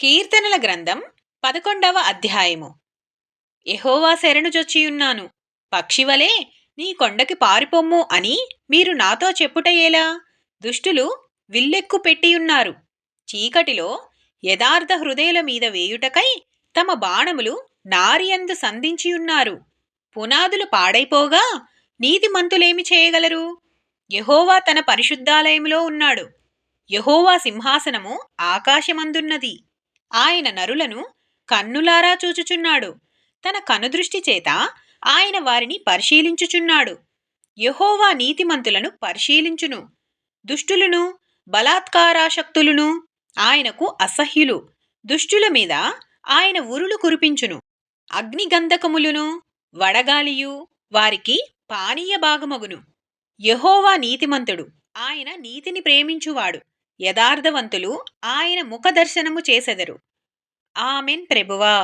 కీర్తనల గ్రంథం పదకొండవ అధ్యాయము. ఎహోవా శరణుజొచ్చియున్నాను పక్షివలే నీ కొండకి పారిపొమ్ము అని మీరు నాతో చెప్పుటయేలా దుష్టులు విల్లెక్కు పెట్టియున్నారు చీకటిలో యథార్థ హృదయుల మీద వేయుటకై తమ బాణములు నారియందు సంధించియున్నారు పునాదులు పాడైపోగా నీతిమంతులేమి చేయగలరు? యహోవా తన పరిశుద్ధాలయములో ఉన్నాడు. యహోవా సింహాసనము ఆకాశమందున్నది. ఆయన నరులను కన్నులారా చూచుచున్నాడు. తన కనుదృష్టి చేత ఆయన వారిని పరిశీలించుచున్నాడు. యహోవా నీతిమంతులను పరిశీలించును. దుష్టులను బలాత్కారాశక్తులను ఆయనకు అసహ్యులు. దుష్టుల మీద ఆయన ఉరులు కురిపించును. అగ్నిగంధకములును వడగాలియు వారికి పానీయ భాగమగును యహోవా నీతిమంతుడు. ఆయన నీతిని ప్రేమించువాడు. యథార్థవంతులు ఆయన ముఖదర్శనము చేసెదరు. ఆమెన్ ప్రభువా.